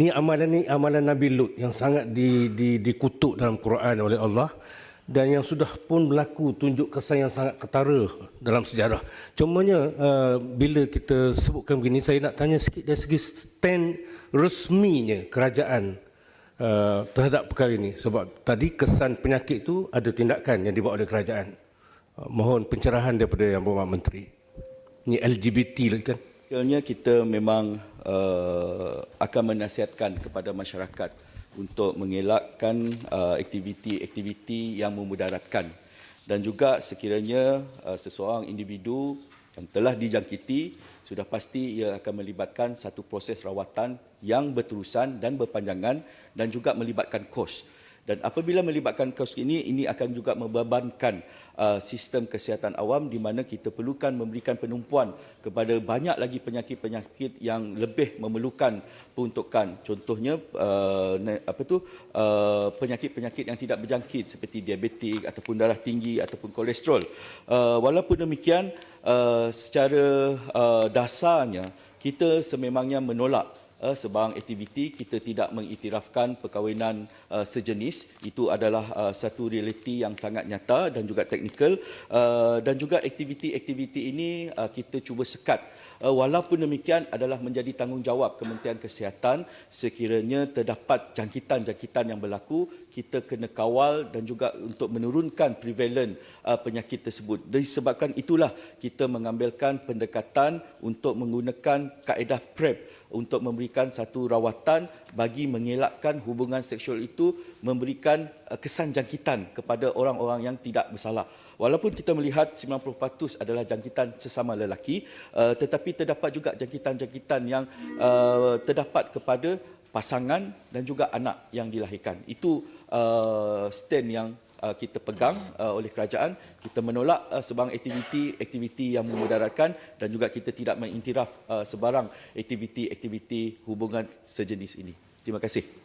Ni amalan ni amalan Nabi Lut yang sangat di, di, dikutuk dalam Quran oleh Allah dan yang sudah pun berlaku tunjuk kesan yang sangat ketara dalam sejarah. Cumanya uh, bila kita sebutkan begini saya nak tanya sikit dari segi stand resminya kerajaan uh, terhadap perkara ini sebab tadi kesan penyakit itu ada tindakan yang dibuat oleh kerajaan. Uh, mohon pencerahan daripada yang berhormat menteri. Ini LGBT lagi kan? Akhirnya kita memang uh, akan menasihatkan kepada masyarakat untuk mengelakkan uh, aktiviti-aktiviti yang memudaratkan dan juga sekiranya uh, seseorang individu yang telah dijangkiti sudah pasti ia akan melibatkan satu proses rawatan yang berterusan dan berpanjangan dan juga melibatkan kos. Dan apabila melibatkan kos ini, ini akan juga membebankan uh, sistem kesihatan awam di mana kita perlukan memberikan penumpuan kepada banyak lagi penyakit-penyakit yang lebih memerlukan peruntukan. Contohnya uh, apa tu uh, penyakit-penyakit yang tidak berjangkit seperti diabetik ataupun darah tinggi ataupun kolesterol. Uh, walaupun demikian, uh, secara uh, dasarnya kita sememangnya menolak uh, sebarang aktiviti kita tidak mengiktirafkan perkahwinan uh, sejenis. Itu adalah uh, satu realiti yang sangat nyata dan juga teknikal. Uh, dan juga aktiviti-aktiviti ini uh, kita cuba sekat. Uh, walaupun demikian adalah menjadi tanggungjawab Kementerian Kesihatan. Sekiranya terdapat jangkitan-jangkitan yang berlaku kita kena kawal dan juga untuk menurunkan prevalen uh, penyakit tersebut. Disebabkan itulah kita mengambilkan pendekatan untuk menggunakan kaedah PrEP untuk memberikan satu rawatan bagi mengelakkan hubungan seksual itu memberikan uh, kesan jangkitan kepada orang-orang yang tidak bersalah. Walaupun kita melihat 90% adalah jangkitan sesama lelaki, uh, tetapi terdapat juga jangkitan-jangkitan yang uh, terdapat kepada pasangan dan juga anak yang dilahirkan. Itu stand yang uh, kita pegang uh, oleh kerajaan. Kita menolak uh, sebarang aktiviti-aktiviti yang memudaratkan dan juga kita tidak mengiktiraf uh, sebarang aktiviti-aktiviti hubungan sejenis ini. Terima kasih.